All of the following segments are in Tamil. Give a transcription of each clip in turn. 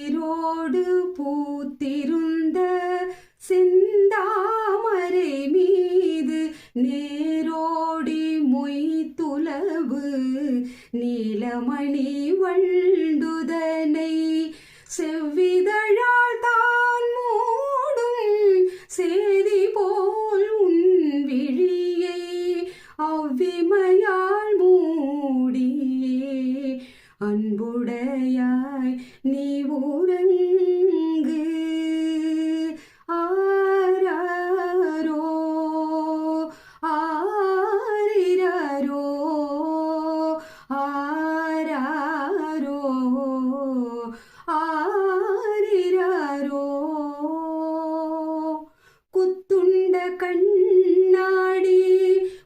நீரோடு பூத்திருந்த செந்தாமரை மீது நேரோடி மொய்த்துளவு நீலமணி வண்டுதனை செவ்விதழால் தான் மூடும் சேதி போல் உன் விழியை அவ்விமையா அன்புடையாய் நீ உறங்கு ஆராரோ ஆரிரரோ ஆராரோ ஆரிரரோ. குத்துண்ட கண்ணாடி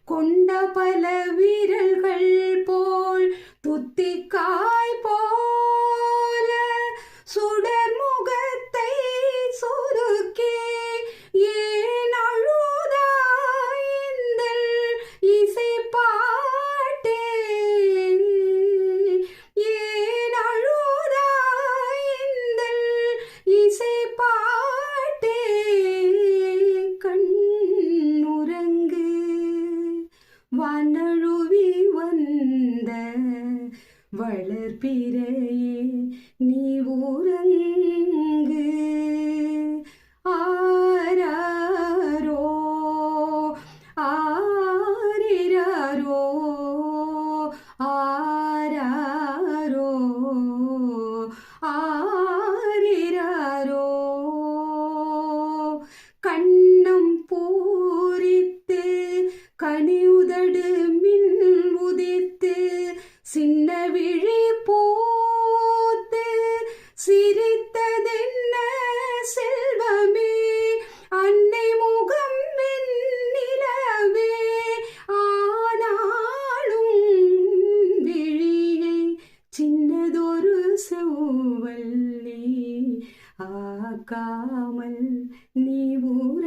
கொண்ட பல வீரர்கள் போல் துத்திக்காய் போல வளர்பிறையே நீ ஊரங்கு ஆராரோ ஆரிரரோ ஆராரோ ஆரிரரோ கண்ணம் பூரித்து கனி உதடு செவ்வல்லி ஆக்காமல் நீ உறங்கு